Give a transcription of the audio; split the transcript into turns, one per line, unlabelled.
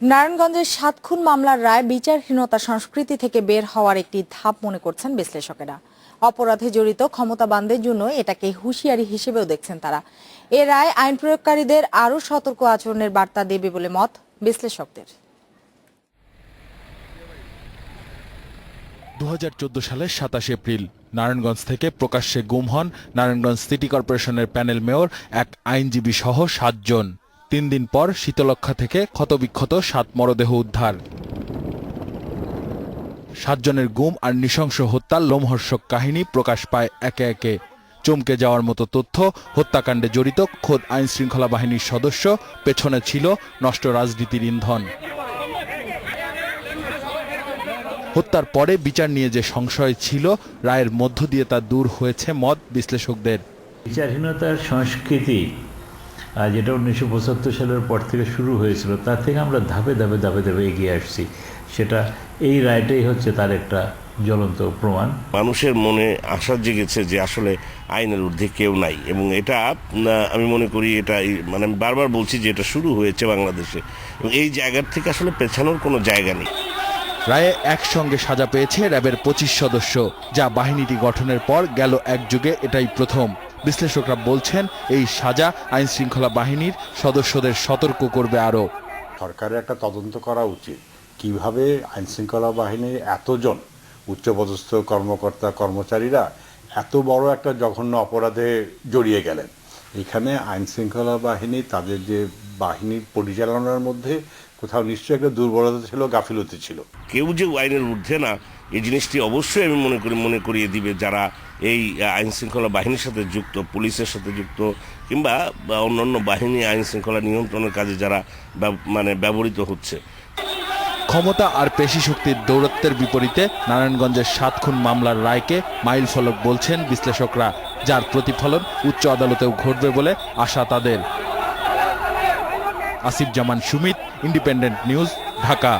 নারায়ণগঞ্জের সাত খুন মামলার রায় বিচারহীনতা সংস্কৃতি থেকে বের হওয়ার একটি ধাপ মনে করছেন বিশ্লেষকেরা। অপরাধে জড়িত ক্ষমতাবানদের জন্য এটাকে হুঁশিয়ারি হিসেবেও দেখছেন তারা। এ রায় আইন প্রয়োগকারীদের আরও সতর্ক আচরণের বার্তা দেবে বলে মত বিশ্লেষকদের।
দু হাজার চোদ্দ সালের সাতাশ এপ্রিল, নারায়ণগঞ্জ থেকে প্রকাশ্যে গুম হন নারায়ণগঞ্জ সিটি কর্পোরেশনের প্যানেল মেয়র এক আইনজীবী সহ সাতজন। তিন দিন পর শীতলক্ষা থেকে ক্ষতবিক্ষত সাত মরদেহ উদ্ধার। সাতজনের গুম আর নৃশংস হত্যার লোমহর্ষক কাহিনী প্রকাশ পায় একে একে। চমকে যাওয়ার মতো তথ্য হত্যাকাণ্ডে জড়িত খোদ আইন শৃঙ্খলা বাহিনীর সদস্য পেছনে ছিল নষ্ট রাজনীতির ইন্ধন। হত্যার পরে বিচার নিয়ে যে সংশয় ছিল, রায়ের মধ্য দিয়ে তা দূর হয়েছে মত বিশ্লেষকদের।
বিচারহীনতার সংস্কৃতি যেটা উনিশশো পঁচাত্তর সালের পর থেকে শুরু হয়েছিল তার থেকে আমরা ধাপে ধাপে ধাপে ধাপে এগিয়ে আসছি। সেটা এই রায়টাই হচ্ছে তার একটা জ্বলন্ত প্রমাণ।
মানুষের মনে আশা জেগেছে যে আসলে আইনের ঊর্ধ্বে কেউ নাই এবং এটা আমি মনে করি এটা এই- মানে আমি বারবার বলছি যে এটা শুরু হয়েছে বাংলাদেশে। এবং এই জায়গার থেকে আসলে পেছানোর কোনো জায়গা নেই।
রায়ে একসঙ্গে সাজা পেয়েছে র্যাবের পঁচিশ সদস্য যা বাহিনীটি গঠনের পর গেল এক যুগে এটাই প্রথম। বিশ্লেষকরা বলছেন এই সাজা আইন শৃঙ্খলা বাহিনীর সদস্যদের সতর্ক করবে আরও।
সরকারের একটা তদন্ত করা উচিত। কীভাবে আইনশৃঙ্খলা বাহিনীর এতজন উচ্চপদস্থ কর্মকর্তা কর্মচারীরা এত বড় একটা জঘন্য অপরাধে জড়িয়ে গেলেন? এখানে আইনশৃঙ্খলা বাহিনী তাদের যে বাহিনীর পরিচালনার মধ্যে কোথাও নিশ্চয়ই একটা দুর্বলতা ছিল গাফিলতি ছিল।
কেউ যে আইনের ঊর্ধ্বে না এই জিনিসটি অবশ্যই আমি মনে করি মনে করিয়ে দিবে যারা এই আইন শৃঙ্খলা বাহিনীর সাথে যুক্ত, পুলিশের সাথে যুক্ত, কিংবা অন্যান্য বাহিনী আইন শৃঙ্খলা নিয়ন্ত্রণের কাজে যারা মানে ব্যবহৃত হচ্ছে।
ক্ষমতা আর পেশি শক্তির দৌরত্বের বিপরীতে নারায়ণগঞ্জের সাত খুন মামলার রায়কে মাইল ফলক বলছেন বিশ্লেষকরা, যার প্রতিফলন উচ্চ আদালতেও ঘটবে বলে আশা তাদের। Asif Zaman Sumit, independent news, Dhaka.